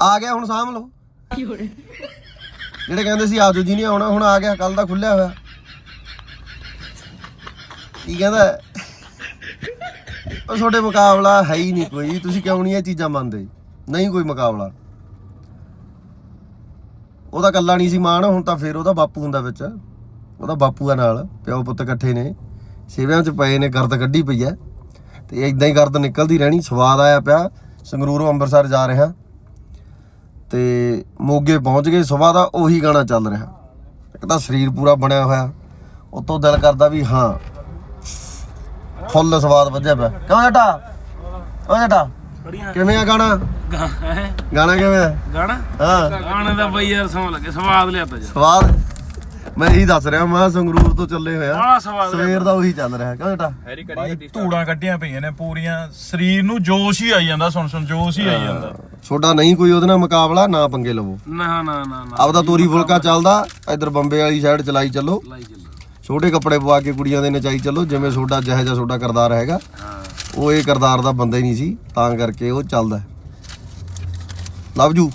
ਆ ਗਿਆ ਹੁਣ ਸਾਂਭ ਲਓ। ਜਿਹੜੇ ਕਹਿੰਦੇ ਸੀ ਆਜੋ ਜੀ ਨਹੀਂ ਆਉਣਾ, ਹੁਣ ਆ ਗਿਆ ਕੱਲ ਦਾ ਖੁੱਲਿਆ ਹੋਇਆ। ਕੀ ਕਹਿੰਦਾ? ਉਹ ਤੁਹਾਡੇ ਮੁਕਾਬਲਾ ਹੈ ਹੀ ਨਹੀਂ ਕੋਈ, ਤੁਸੀਂ ਕਿਉਂ ਨਹੀਂ ਇਹ ਚੀਜ਼ਾਂ ਮੰਨਦੇ? ਨਹੀਂ ਕੋਈ ਮੁਕਾਬਲਾ। ਉਹਦਾ ਕੱਲਾ ਨਹੀਂ ਸੀ ਮਾਣ, ਹੁਣ ਤਾਂ ਫਿਰ ਉਹਦਾ ਬਾਪੂ ਹੁੰਦਾ ਵਿੱਚ। ਉਹਦਾ ਬਾਪੂ ਆ ਨਾਲ, ਪਿਓ ਪੁੱਤ ਇਕੱਠੇ ਨੇ। ਸੇਵਿਆਂ 'ਚ ਪਏ ਨੇ, ਗਰਦ ਕੱਢੀ ਪਈ ਐ ਤੇ ਇਦਾਂ ਹੀ ਗਰਦ ਨਿਕਲਦੀ ਰਹਿਣੀ, ਸਵਾਦ ਆਇਆ ਪਿਆ। ਸੰਗਰੂਰੋਂ ਅੰਮ੍ਰਿਤਸਰ ਜਾ ਰਿਹਾ। ਤੇ ਮੋਗੇ ਪਹੁੰਚ ਗਏ ਸਵੇਰ ਦਾ ਉਹੀ ਗਾਣਾ ਚੱਲ ਰਿਹਾ। ਇੱਕ ਤਾਂ ਸਰੀਰ ਪੂਰਾ ਬਣਿਆ ਹੋਇਆ। ਉਤੋਂ ਦਿਲ ਕਰਦਾ ਵੀ ਹਾਂ ਫੁੱਲ ਸਵਾਦ ਵੱਜਿਆ ਪਿਆ। ਕਿਉਂ ਜਟਾ? ਓ ਜਟਾ? ਕਿਵੇਂ ਆ ਗਾਣਾ? ਗਾਣਾ ਕਿਵੇਂ ਆ? ਗਾਣਾ? ਹਾਂ। ਗਾਣੇ ਦਾ ਬਈ ਯਾਰ ਸਮਾਂ ਲੱਗੇ ਸਵਾਦ ਲਿਆਤਾ ਜੀ ਸਵਾਦ? ਮੈਂ ਇਹੀ ਦੱਸ ਰਿਹਾ ਮੈਂ ਸੰਗਰੂਰ ਤੋਂ ਚੱਲੇ ਹੋਇਆ ਸਵੇਰ ਦਾ ਉਹੀ ਚੱਲ ਰਿਹਾ ਕਿਉਂ ਜਟਾ ਬਾਈ ਧੂੜਾਂ ਕੱਢੀਆਂ ਪਈਆਂ ਨੇ ਪੂਰੀਆਂ ਸਰੀਰ ਨੂੰ ਜੋਸ਼ ਹੀ ਆਈ ਜਾਂਦਾ ਸੁਣ ਸੁਣ ਜੋਸ਼ ਹੀ ਆਈ ਜਾਂਦਾ। ਛੋਟਾ ਨਹੀਂ ਕੋਈ ਉਹਦੇ ਨਾਲ ਮੁਕਾਬਲਾ ਨਾ ਪੰਗੇ ਲਵੋ। ਨਾ ਨਾ ਨਾ ਨਾ। ਆਪਦਾ ਤੋਰੀ ਫੁਲਕਾ ਚੱਲਦਾ ਇਧਰ ਬੰਬੇ ਵਾਲੀ ਸਾਈਡ ਚਲਾਈ ਚੱਲੋ। ਛੋਟੇ ਕੱਪੜੇ ਪਵਾ ਕੇ ਕੁੜੀਆਂ ਦੇ ਨਚਾਈ ਚੱਲੋ ਜਿਵੇਂ ਤੁਹਾਡਾ ਜਿਹੋ ਜਿਹਾ ਤੁਹਾਡਾ ਕਰਦਾਰ ਹੈਗਾ। ਉਹ ਇਹ ਕਰਦਾਰ ਦਾ ਬੰਦਾ ਹੀ ਨਹੀਂ ਸੀ ਤਾਂ ਕਰਕੇ ਉਹ ਚੱਲਦਾ। ਲਵ ਜੂ।